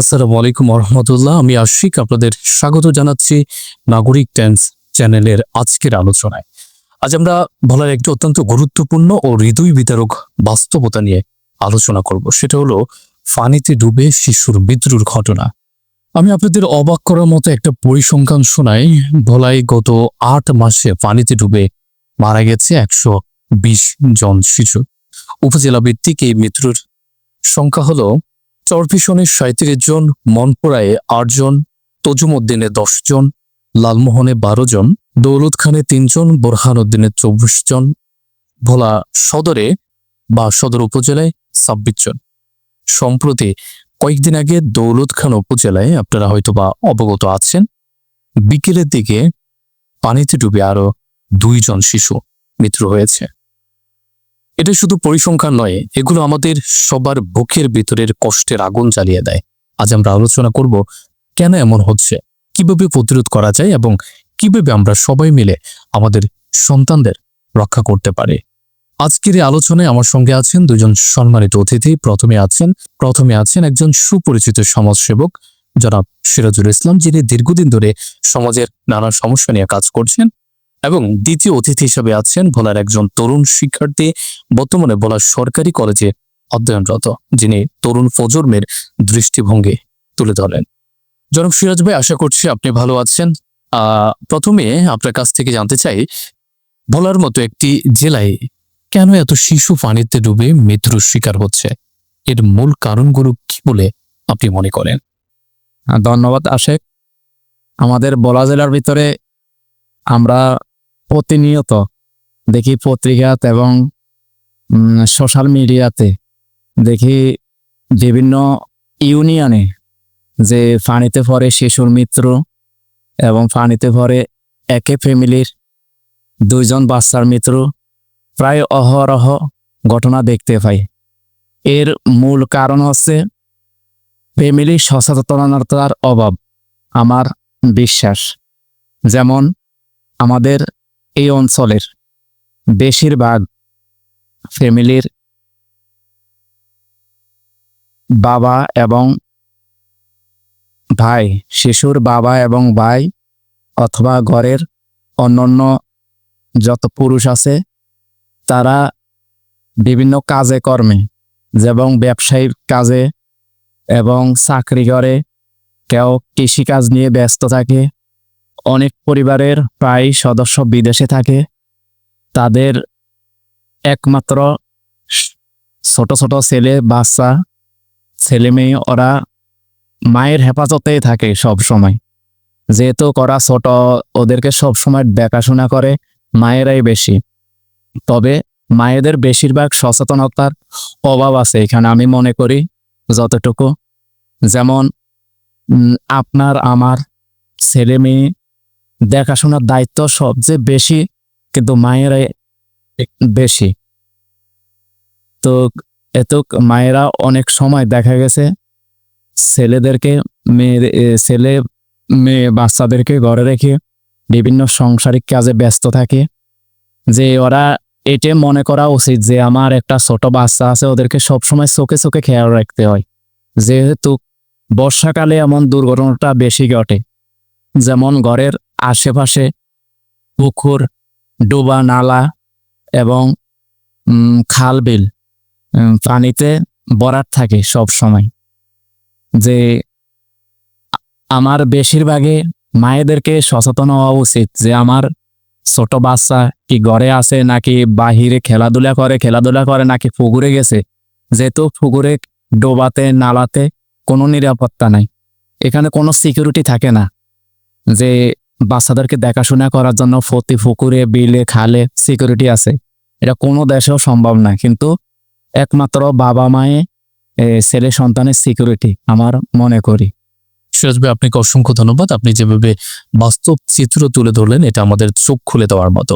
আসসালামু আলাইকুম রহমতুল্লাহ আমি আশিক, আপনাদের স্বাগত জানাচ্ছি নাগরিক টাইমস চ্যানেলের আজকের আলোচনায়। আজ আমরা বলার একটি অত্যন্ত গুরুত্বপূর্ণ ও হৃদয় বিতারক বাস্তবতা নিয়ে আলোচনা করব। সেটা হলো, ফানিতে ডুবে শিশুর মৃত্যুর ঘটনা। আমি আপনাদের অবাক করার মতো একটা পরিসংখ্যান শোনাই। ভোলাই গত আট মাসে পানিতে ডুবে মারা গেছে একশো বিশ জন শিশু। উপজেলা ভিত্তিক এই মৃত্যুর সংখ্যা হলো চরফিশনে সাঁত্রিশ জন, মনপুরায় আট জন তজুমউদ্দিনে দশ জন, লালমোহনে বারো জন দৌলত খানে তিনজন বোরহান উদ্দিনে চব্বিশ জন, ভোলা সদরে বা সদর উপজেলায় ছাব্বিশ জন। সম্প্রতি কয়েকদিন আগে দৌলত খান উপজেলায় আপনারা হয়তো বা অবগত আছেন, বিকেলের দিকে পানিতে ডুবে আরও দুইজন শিশু মৃত্যু হয়েছে। এটা শুধু পরিসংখ্যান নয়, এগুলো আমাদের সবার বুকের ভিতরের কষ্টের আগুন জ্বালিয়ে দেয়। আজ আমরা আলোচনা করব কেন এমন হচ্ছে, কীভাবে প্রতিরোধ করা যায় এবং কীভাবে আমরা সবাই মিলে আমাদের সন্তানদের রক্ষা করতে পারি। আজকের এই আলোচনায় আমার সঙ্গে আছেন দুজন সম্মানিত অতিথি। প্রথমে আছেন প্রথমে আছেন একজন সুপরিচিত সমাজসেবক, জনাব সিরাজুল ইসলাম, যিনি দীর্ঘদিন ধরে সমাজের নানা সমস্যা নিয়ে কাজ করছেন। এবং দ্বিতীয় অতিথি হিসেবে আছেন ভোলার একজন তরুণ শিক্ষার্থী, বর্তমানে ভোলার সরকারি কলেজে অধ্যয়নরত, যিনি তরুণ প্রজন্মের দৃষ্টিভঙ্গি তুলে ধরেন জনক সিরাজ ভাই, আশা করছি আপনি ভালো আছেন। প্রথমে আপনার কাছ থেকে জানতে চাই, ভোলার মতো একটি জেলায় কেন এত শিশু পানিতে ডুবে মৃত্যুর শিকার হচ্ছে? এর মূল কারণগুলো কি বলে আপনি মনে করেন? ধন্যবাদ আশেক। আমাদের বলা জেলার ভিতরে আমরা প্রতিনিয়ত দেখি পত্রিকাতে এবং সোশ্যাল মিডিয়াতে দেখি বিভিন্ন ইউনিয়নে যে পানিতে পড়ে শিশুর মৃত্যু এবং পানিতে পড়ে একে ফ্যামিলির দুইজন বাচ্চার মৃত্যু প্রায় অহরহ ঘটনা দেখতে পাই। এর মূল কারণ হচ্ছে ফ্যামিলির সচেতনতার অভাব, আমার বিশ্বাস। যেমন আমাদের এই অঞ্চলের বেশিরভাগ ফ্যামিলির বাবা এবং ভাই, শিশুর বাবা এবং ভাই অথবা ঘরের অন্যান্য যত পুরুষ আছে, তারা বিভিন্ন কাজে কর্মে যেমন ব্যবসায়িক কাজে এবং চাকরি করে। কেউ কৃষিকাজ নিয়ে ব্যস্ত থাকে অনেক পরিবারের প্রায় সদস্য বিদেশে থাকে। তাদের একমাত্র ছোট ছোট ছেলে, বাচ্চা, ছেলে মেয়ে, ওরা মায়ের হেফাজতেই থাকে সব সময়। যেহেতু করা ছোট, ওদেরকে সব সময় দেখাশোনা করে মায়েরাই বেশি। তবে মায়েদের বেশিরভাগ সচেতনতার অভাব আছে এখানে আমি মনে করি যতটুকু। যেমন আপনার, আমার ছেলে মেয়ে দেখাশোনার দায়িত্ব সবচেয়ে বেশি, কিন্তু মায়েরাই বেশি। তো এত মায়েরা অনেক সময় দেখা গেছে, ছেলেদেরকে, মেয়ে ছেলে, মেয়ে, বাচ্চাদেরকে ঘরে রেখে বিভিন্ন সাংসারিক কাজে ব্যস্ত থাকে, যে ওরা এটা মনে করা উচিত যে আমার একটা ছোট বাচ্চা আছে, ওদেরকে সবসময় চোখে চোখে খেয়াল রাখতে হয়। যেহেতু বর্ষাকালে এমন দুর্ঘটনাটা বেশি ঘটে, যেমন ঘরের আশেপাশে পুকুর, ডোবা নালা এবং খাল বিল পানিতে বরাট থাকে সব সময়। যে আমার বেশিরভাগে মায়েদেরকে সচেতন হওয়া উচিত যে আমার ছোট বাচ্চা কি ঘরে আছে নাকি বাহিরে খেলাধুলা করে খেলাধুলা করে নাকি পুকুরে গেছে? যেহেতু পুকুরে ডোবাতে, নালাতে কোনো নিরাপত্তা নাই। এখানে কোনো সিকিউরিটি থাকে না। যে বাচ্চাদেরকে দেখাশোনা করার জন্য ফতি, পুকুরে, বিলে, খালে সিকিউরিটি আছে। এটা কোনো দেশেও সম্ভব না, কিন্তু একমাত্র বাবা মায়ে ছেলে সন্তানের সিকিউরিটি আমার মনে করি। সিরাজ ভাই, আপনাকে অসংখ্য ধন্যবাদ। আপনি যেভাবে বাস্তব চিত্র তুলে ধরলেন, এটা আমাদের চোখ খুলে দেওয়ার মতো।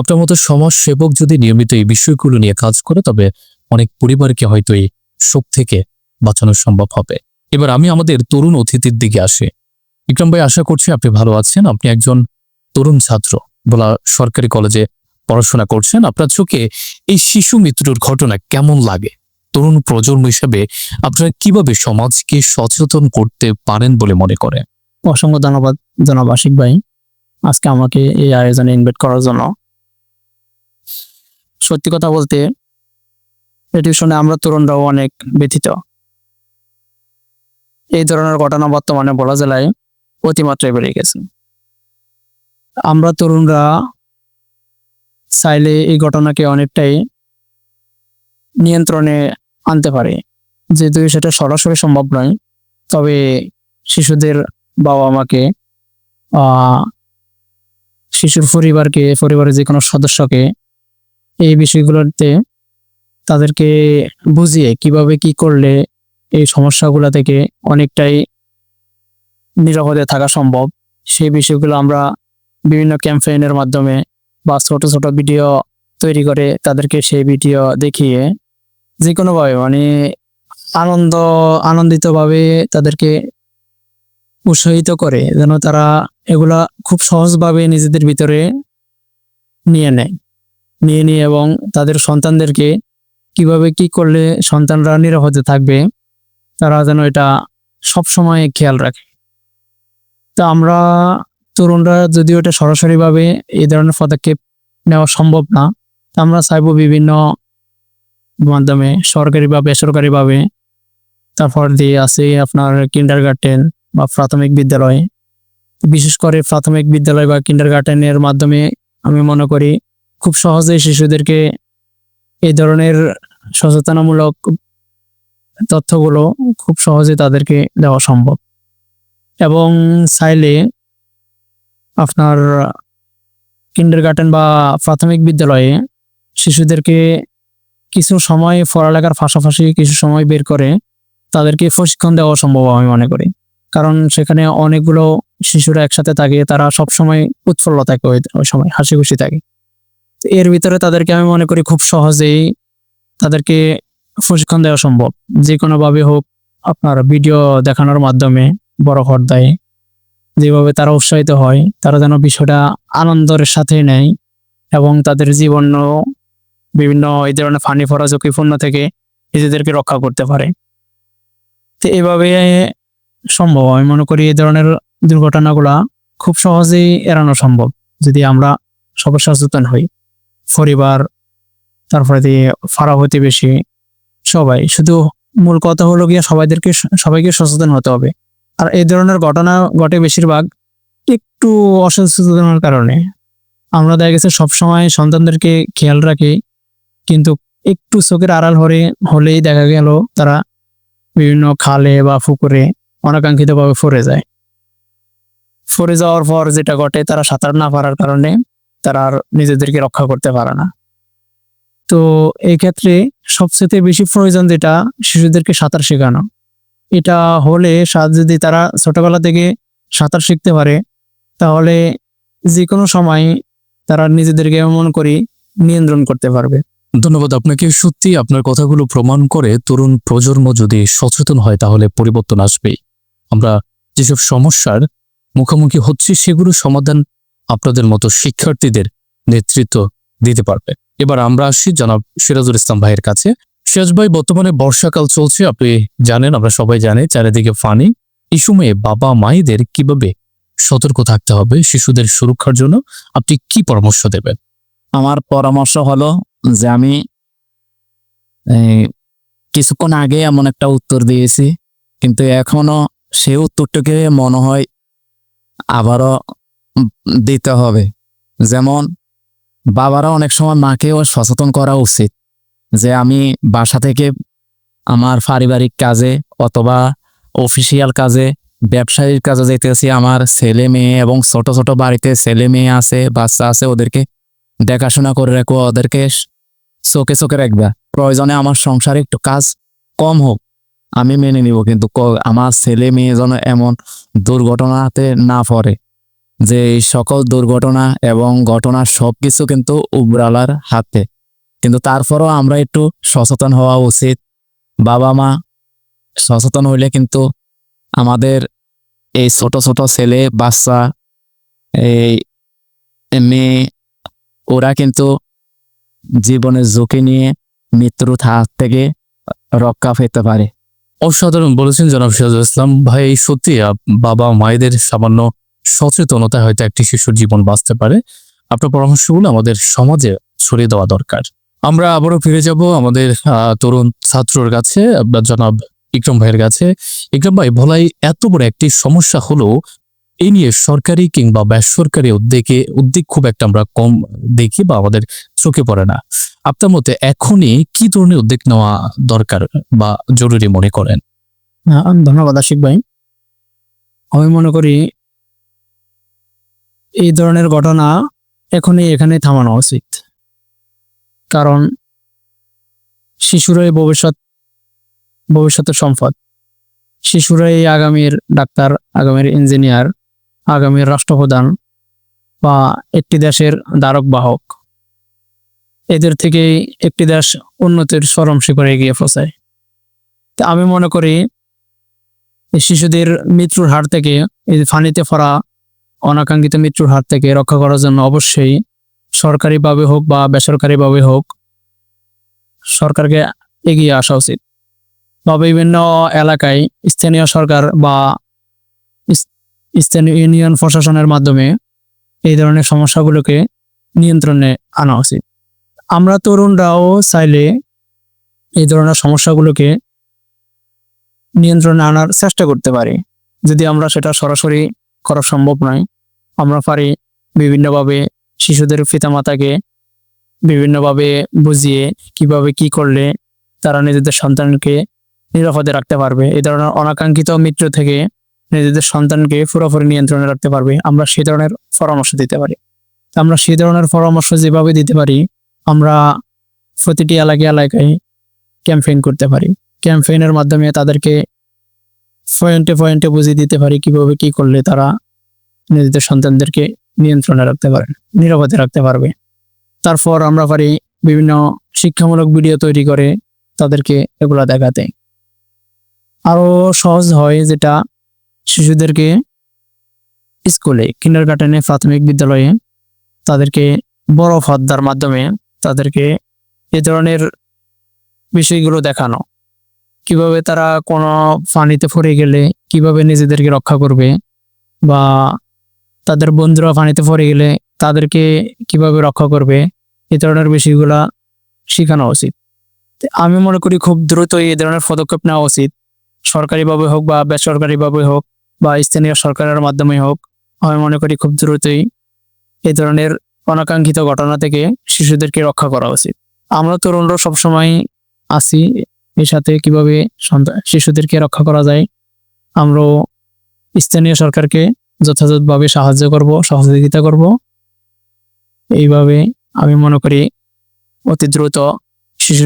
আপনার মতো সমাজ সেবক যদি নিয়মিত এই বিষয়গুলো নিয়ে কাজ করে, তবে অনেক পরিবারকে হয়তো এই শোক থেকে বাঁচানো সম্ভব হবে। এবার আমি আমাদের তরুণ অতিথির দিকে আসি। বিক্রম ভাই, আশা করছি আপনি ভালো আছেন। আপনি একজন তরুণ ছাত্র, বলা সরকারি কলেজে পড়াশোনা করছেন। আপনার চোখে এই শিশু মৃত্যুর ঘটনা কেমন লাগে? তরুণ প্রজন্ম হিসেবে আপনারা কীভাবে সমাজকে সচেতন করতে পারেন বলে মনে করেন? অসংখ্য ধন্যবাদ জনাব আশিক ভাই। আজকে আমাকে এই আয়োজনে ইনভাইট করার জন্য। সত্যি কথা বলতে এটি শুনে আমরা তরুণরাও অনেক ব্যথিত। এই ধরনের ঘটনা বর্তমানে বলা জেলায় অতিমাত্রায় বেড়ে গেছে। আমরা তরুণরা চাইলে এই ঘটনাকে অনেকটাই নিয়ন্ত্রণে আনতে পারে। যেহেতু সেটা সরাসরি সম্ভব নয়, তবে শিশুদের বাবা মাকে শিশুর পরিবারকে, পরিবারের যে কোনো সদস্যকে এই বিষয়গুলোতে তাদেরকে বুঝিয়ে কীভাবে কি করলে এই সমস্যাগুলো থেকে অনেকটাই নিরাপদে থাকা সম্ভব। সেই বিষয়গুলো আমরা বিভিন্ন ক্যাম্পেইনের মাধ্যমে বা ছোট ছোট ভিডিও তৈরি করে তাদেরকে সেই ভিডিও দেখিয়ে যে কোনোভাবে মানে আনন্দ, আনন্দিতভাবে তাদেরকে উৎসাহিত করে যেন তারা এগুলা খুব সহজভাবে নিজেদের ভিতরে নিয়ে নেয়। নিয়ে নিয়ে এবং তাদের সন্তানদেরকে কীভাবে কি করলে সন্তানরা নিরাপদে থাকবে, তারা যেন এটা সবসময় খেয়াল রাখে। তা আমরা তরুণরা যদিও এটা সরাসরিভাবে এই ধরনের পদক্ষেপ নেওয়া সম্ভব না, তা আমরা চাইব বিভিন্ন মাধ্যমে সরকারি বা বেসরকারিভাবে তারপর দিয়ে আছে আপনার কিন্ডার গার্ডেন বা প্রাথমিক বিদ্যালয়। বিশেষ করে প্রাথমিক বিদ্যালয় বা কিন্ডার গার্ডেনের মাধ্যমে আমি মনে করি খুব সহজেই শিশুদেরকে এই ধরনের সচেতনামূলক তথ্যগুলো খুব সহজে তাদেরকে দেওয়া সম্ভব। এবং চাইলে আপনার কিন্ডার গার্ডেন বা প্রাথমিক বিদ্যালয়ে শিশুদেরকে কিছু সময় পড়ালেখার পাশাপাশি কিছু সময় বের করে তাদেরকে প্রশিক্ষণ দেওয়া সম্ভব আমি মনে করি। কারণ সেখানে অনেকগুলো শিশুরা একসাথে থাকে, তারা সব সময় উৎফুল্ল থাকে ওই সময় হাসি খুশি থাকে এর ভিতরে তাদেরকে আমি মনে করি খুব সহজেই তাদেরকে প্রশিক্ষণ দেওয়া সম্ভব। যে কোনোভাবে হোক আপনার ভিডিও দেখানোর মাধ্যমে বড় পর্দায় যেভাবে তারা উৎসাহিত হয়, তারা যেন বিষয়টা আনন্দের সাথে নেয় এবং তাদের জীবন বিভিন্ন এই ধরনের ফানি ফরা ঝুঁকিপূর্ণ থেকে নিজেদেরকে রক্ষা করতে পারে। তো এভাবে সম্ভব, আমি মনে করি এই ধরনের দুর্ঘটনাগুলা খুব সহজেই এড়ানো সম্ভব যদি আমরা সবাই সচেতন হই। পরিবার, তারপরে দিয়ে ফারা প্রতিবেশী, সবাই। শুধু মূল কথা হলো গিয়ে সবাইদেরকে, সবাইকে সচেতন হতে হবে। আর এই ধরনের ঘটনা ঘটে বেশিরভাগ একটু অসচেতনার কারণে। আমরা দেখা গেছে সবসময় সন্তানদেরকে খেয়াল রাখি, কিন্তু একটু চোখের আড়াল হরে, হলেই দেখা গেল তারা বিভিন্ন খালে বা পুকুরে অনাকাঙ্ক্ষিতভাবে ফরে যায়। ফরে যাওয়ার পর যেটা ঘটে তারা সাঁতার না পারার কারণে তারা আর নিজেদেরকে রক্ষা করতে পারে না। তো এই ক্ষেত্রে সবচেয়ে বেশি প্রয়োজন যেটা, শিশুদেরকে সাঁতার শেখানো। এটা হলে যদি তারা ছোটবেলা থেকে সাঁতার শিখতে পারে, তাহলে যে কোনো সময় তারা নিজেদেরকে এমন করি নিয়ন্ত্রণ করতে পারবে। ধন্যবাদ আপনাকে। সত্যি আপনার কথাগুলো প্রমাণ করে তরুণ প্রজন্ম যদি সচেতন হয়, তাহলে পরিবর্তন আসবেই। আমরা যেসব সমস্যার মুখোমুখি হচ্ছি, সেগুলো সমাধান আপনাদের মতো শিক্ষার্থীদের নেতৃত্ব দিতে পারবে। এবার আমরা আসি জনাব সিরাজুল ইসলাম ভাইয়ের কাছে। সিরাজ ভাই, বর্তমানে বর্ষাকাল চলছে, আপনি জানেন, আমরা সবাই জানি, চারিদিকে ফানি। এই সময়ে বাবা মায়েদের কীভাবে সতর্ক থাকতে হবে, শিশুদের সুরক্ষার জন্য আপনি কি পরামর্শ দেবেন? আমার পরামর্শ হলো যে আমি কিছুক্ষণ আগে এমন একটা উত্তর দিয়েছি, কিন্তু এখনও সেই উত্তরটাকে মনে হয় আবারও দিতে হবে। যেমন, বাবারা অনেক সময় মাকেও সচেতন করা উচিত। যে আমি বাসা থেকে আমার পারিবারিক কাজে অথবা অফিসিয়াল কাজে, ব্যবসায়ীর কাজে যেতেছি, আমার ছেলে মেয়ে এবং ছোট ছোট বাড়িতে ছেলে মেয়ে আছে, বাচ্চা আছে, ওদেরকে দেখাশোনা করে রাখব, ওদেরকে চোখে চোখে রাখবা। প্রয়োজনে আমার সংসারে একটু কাজ কম হোক, আমি মেনে নিব, কিন্তু আমার ছেলে মেয়ে যেন এমন দুর্ঘটনাতে না পড়ে, যে সকল দুর্ঘটনা এবং ঘটনা সবকিছু কিন্তু উবরালার হাতে। কিন্তু তারপরও আমরা একটু সচেতন হওয়া উচিত। বাবা মা সচেতন হইলে কিন্তু আমাদের এই ছোট ছোট ছেলে, বাচ্চা, এই মেয়ে, ওরা কিন্তু জীবনের ঝুঁকি নিয়ে মৃত্যুর হাত থেকে রক্ষা পেতে পারে। অসাধারণ বলেছেন জনাব সিরাজুল ইসলাম। ভাই, এই সত্যি বাবা মায়েদের সামান্য সচেতনতায় হয়তো একটি শিশুর জীবন বাঁচতে পারে। আপনার পরামর্শগুলো আমাদের সমাজে ছড়িয়ে দেওয়া দরকার। আমরা আবারও ফিরে যাব আমাদের তরুণ ছাত্রর কাছে জনাব ইকরম ভাইয়ের কাছে। ইকরম ভাই ভোলাই এত বড় একটি সমস্যা হলো এই নিয়ে সরকারি কিংবা বেসরকারি উদ্যোগে, উদ্যোগ খুব একটা আমরা কম দেখি বা আমাদের চোখে পড়ে না। আপনার মতে এখনই কি ধরনের উদ্যোগ নেওয়া দরকার বা জরুরি মনে করেন? ধন্যবাদ আশিক ভাই। আমি মনে করি এই ধরনের ঘটনা এখনই এখানে থামানো উচিত। কারণ শিশুরাই ভবিষ্যৎ, ভবিষ্যতের সম্পদ। শিশুরাই আগামীর ডাক্তার, আগামীর ইঞ্জিনিয়ার, আগামীর রাষ্ট্রপ্রধান বা একটি দেশের দ্বারক বাহক। এদের থেকেই একটি দেশ উন্নতির চরম শিখরে এগিয়ে পৌঁছায়। তা আমি মনে করি শিশুদের মৃত্যুর হার থেকে, এই ফানিতে পড়া, অনাকাঙ্ক্ষিত মৃত্যুর হার থেকে রক্ষা করার জন্য অবশ্যই সরকারিভাবে হোক বা বেসরকারিভাবে হোক, সরকারকে এগিয়ে আসা উচিত। বা বিভিন্ন এলাকায় স্থানীয় সরকার বা স্থানীয় ইউনিয়ন প্রশাসনের মাধ্যমে এই ধরনের সমস্যাগুলোকে নিয়ন্ত্রণে আনা উচিত। আমরা তরুণরাও চাইলে এই ধরনের সমস্যাগুলোকে নিয়ন্ত্রণে আনার চেষ্টা করতে পারি। যদি আমরা সেটা সরাসরি করা সম্ভব নয়, আমরা পারি বিভিন্নভাবে শিশুদের পিতামাতাকে বিভিন্নভাবে বুঝিয়ে কীভাবে কি করলে তারা নিজেদের সন্তানকে নিরাপদে রাখতে পারবে। এই ধরনের অনাকাঙ্ক্ষিত মৃত্যু থেকে নিজেদের সন্তানকে পুরোপুরি নিয়ন্ত্রণে রাখতে পারবে। আমরা সেই ধরনের পরামর্শ দিতে পারি। আমরা সেই ধরনের পরামর্শ যেভাবে দিতে পারি, আমরা প্রতিটি এলাকায় এলাকায় ক্যাম্পেইন করতে পারি। ক্যাম্পেইনের মাধ্যমে তাদেরকে পয়েন্টে পয়েন্টে বুঝিয়ে দিতে পারি কীভাবে কি করলে তারা নিজেদের সন্তানদেরকে নিয়ন্ত্রণে রাখতে পারে, নিরাপদে রাখতে পারবে। তারপর আমরা পারি বিভিন্ন শিক্ষামূলক ভিডিও তৈরি করে তাদেরকে এগুলা দেখাতে। আরও সহজ হয় যেটা শিশুদেরকে স্কুলে কিন্ডার গার্ডেনে প্রাথমিক বিদ্যালয়ে তাদেরকে বড় ফদ্দার মাধ্যমে তাদেরকে এ ধরনের বিষয়গুলো দেখানো। কীভাবে তারা কোনো পানিতে পড়ে গেলে, কীভাবে নিজেদেরকে রক্ষা করবে বা তাদের বন্ধুরা পানিতে পড়ে গেলে তাদেরকে কীভাবে রক্ষা করবে, এ ধরনের বিষয়গুলা শেখানো উচিত। আমি মনে করি খুব দ্রুতই এই ধরনের পদক্ষেপ নেওয়া উচিত। সরকারিভাবে হোক বা বেসরকারিভাবে হোক বা স্থানীয় সরকারের মাধ্যমে হোক, আমি মনে করি খুব দ্রুতই এই ধরনের অনাকাঙ্ক্ষিত ঘটনা থেকে শিশুদেরকে রক্ষা করা উচিত। আমরা তরুণরা সবসময় আছি এর সাথে কীভাবে শিশুদেরকে রক্ষা করা যায়, আমরাও স্থানীয় সরকারকে যথাযথভাবে সাহায্য করব, সহযোগিতা করব। এইভাবে আমি মনে করি অতি দ্রুত শিশু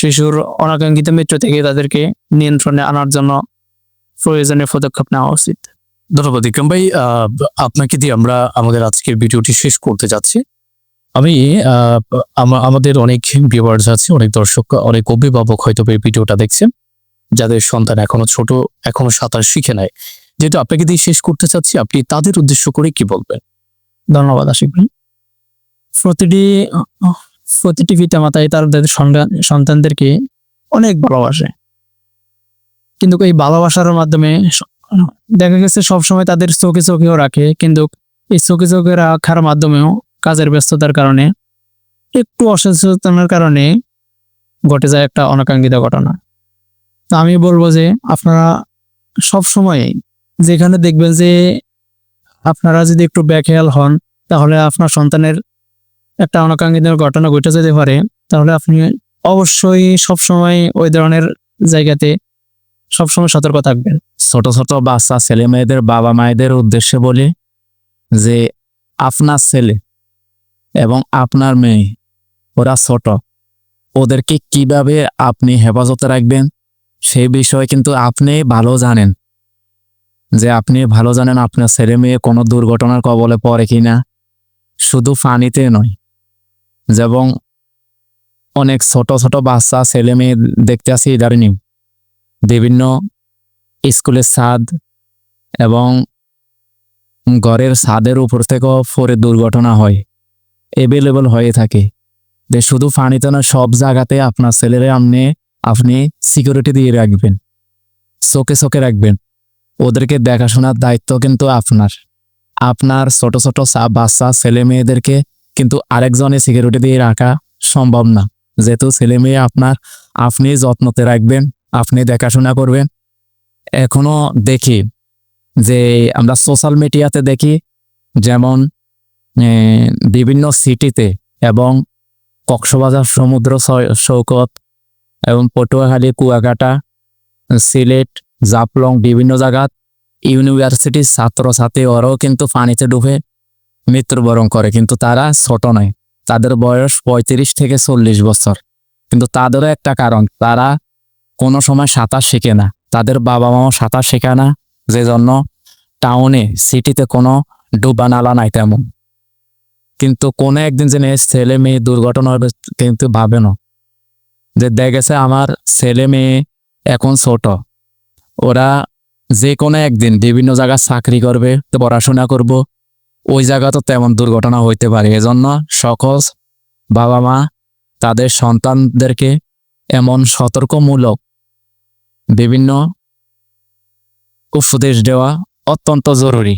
শিশুর অনাকাঙ্ক্ষিত মৃত্যু থেকে তাদেরকে নিয়ন্ত্রণে আনার জন্য প্রয়োজনীয় পদক্ষেপ নেওয়া উচিত। ধন্যবাদ ইকরাম ভাই। আপনাকে দিয়ে আমরা আমাদের আজকের ভিডিওটি শেষ করতে যাচ্ছি। আমি আমাদের অনেক ভিউয়ার্স আছে, অনেক দর্শক, অনেক অভিভাবক হয়তো এই ভিডিওটা দেখছেন, যাদের সন্তান এখনও ছোট, এখনও সাঁতার শিখে নাই। যেহেতু আপনাকে দিয়ে শেষ করতে চাচ্ছি, আপনি তাদের উদ্দেশ্য করে কি বলবেন? ধন্যবাদ আশিক ভাই। প্রতিটি প্রতিটি পিতা মাতাই তাদের সন্তান, সন্তানদেরকে অনেক ভালোবাসে। কিন্তু এই ভালোবাসার মাধ্যমে দেখা গেছে সবসময় তাদের চোখে চোখেও রাখে, কিন্তু এই চোখে চোখে রাখার মাধ্যমেও কাজের ব্যস্ততার কারণে, একটু অসচেতনের কারণে ঘটে যায় একটা অনাকাঙ্ক্ষিত ঘটনা। তো আমি বলব যে, আপনারা সব সময় যেখানে দেখবেন যে আপনারা যদি একটু ব্যাখেয়াল হন, তাহলে আপনার সন্তানের একটা অনাকাঙ্ক্ষিত ঘটনা ঘটে যেতে পারে। তাহলে আপনি অবশ্যই সবসময় ওই ধরনের জায়গাতে সবসময় সতর্ক থাকবেন। ছোট ছোট বাচ্চা, ছেলে মেয়েদের বাবা মায়েদের উদ্দেশ্যে বলি যে আপনার ছেলে এবং আপনার মেয়ে, ওরা ছোট। ওদেরকে কীভাবে আপনি হেফাজতে রাখবেন সেই বিষয়ে কিন্তু আপনি ভালো জানেন। যে আপনি ভালো জানেন আপনার ছেলে মেয়ে কোনো দুর্ঘটনার কবলে পড়ে কি না। শুধু পানিতে নয়, যেমন অনেক ছোট ছোট বাচ্চা ছেলে মেয়ে দেখতে আসি ইদারিনি বিভিন্ন স্কুলের ছাদ এবং ঘরের ছাদের উপর থেকেও পরে দুর্ঘটনা হয় এভেলেবল হয়ে থাকে। যে শুধু পানিতে না সব জায়গাতে আপনার ছেলেরে আপনি আপনি সিকিউরিটি দিয়ে রাখবেন, চোখে চোখে রাখবেন। ওদেরকে দেখাশোনার দায়িত্ব কিন্তু আপনার। আপনার ছোট ছোট বাচ্চা, ছেলে মেয়েদেরকে কিন্তু আরেকজনে সিকিউরিটি দিয়ে রাখা সম্ভব না। যেহেতু ছেলে মেয়ে আপনার, আপনি যত্নতে রাখবেন, আপনি দেখাশোনা করবেন। এখনও দেখি যে আমরা সোশ্যাল মিডিয়াতে দেখি যেমন বিভিন্ন সিটিতে এবং কক্সবাজার সমুদ্র সৈকত এবং পটুয়াখালী, কুয়াকাটা, সিলেট জাফলং বিভিন্ন জায়গাত ইউনিভার্সিটির ছাত্রছাত্রী ওরাও কিন্তু পানিতে ডুবে মৃত্যুবরণ করে কিন্তু তারা ছোট নয় তাদের বয়স পঁয়ত্রিশ থেকে চল্লিশ বছর কিন্তু তাদেরও একটা কারণ, তারা কোনো সময় সাঁতার শেখে না। তাদের বাবা মাও সাঁতার শেখে না যে জন্য টাউনে, সিটিতে কোনো ডুবা নালা নাই তেমন। কিন্তু কোনো একদিন যে ছেলে মেয়ে দুর্ঘটনা হবে কিন্তু ভাবে না। যে দেখেছে আমার ছেলে মেয়ে এখন ছোট। ওরা যে কোনো একদিন বিভিন্ন জায়গায় চাকরি করবে, তো পড়াশোনা করব। ওই জায়গা তো তেমন দুর্ঘটনা হইতে পারে। এজন্য সকল বাবা মা তাদের সন্তানদেরকে এমন সতর্কমূলক বিভিন্ন উপদেশ দেওয়া অত্যন্ত জরুরি।